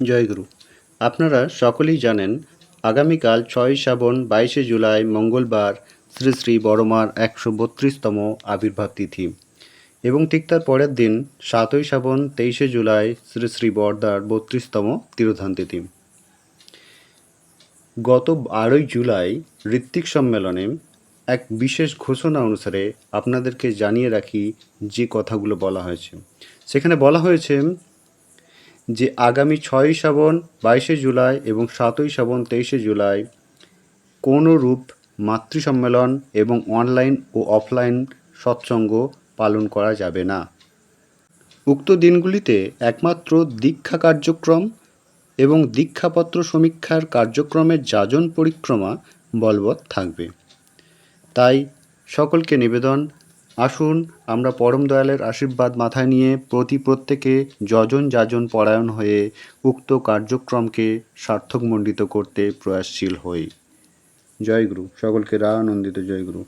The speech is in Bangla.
জয়গুরু। আপনারা সকলেই জানেন, আগামীকাল ছয় শ্রাবণ বাইশে জুলাই মঙ্গলবার শ্রী শ্রী বড়মার একশো বত্রিশতম আবির্ভাব তিথি এবং ঠিক তার পরের দিন সাতই শ্রাবণ তেইশে জুলাই শ্রী শ্রী বড়দার বত্রিশতম তিরোধান তিথি। গত বারোই জুলাই ঋত্বিক সম্মেলনে এক বিশেষ ঘোষণা অনুসারে আপনাদেরকে জানিয়ে রাখি যে কথাগুলো বলা হয়েছে। সেখানে বলা হয়েছে যে আগামী ছয়ই শ্রাবণ, বাইশে জুলাই এবং সাতই শ্রাবণ, তেইশে জুলাই কোনো রূপ মাতৃ সম্মেলন এবং অনলাইন ও অফলাইন সৎসঙ্গ পালন করা যাবে না। উক্ত দিনগুলিতে একমাত্র দীক্ষা কার্যক্রম এবং দীক্ষাপত্র সমীক্ষার কার্যক্রমের যাজন পরিক্রমা বলবৎ থাকবে। তাই সকলকে নিবেদন আসুন, আমরা পরম দয়ালের আশীর্বাদ মাথায় নিয়ে প্রতি প্রত্যেকে যজন যাজন পরায়ণ হয়ে উক্ত কার্যক্রমকে সার্থকমণ্ডিত করতে প্রয়াসশীল হই। জয়গুরু সকলকে রা আনন্দিত জয়গুরু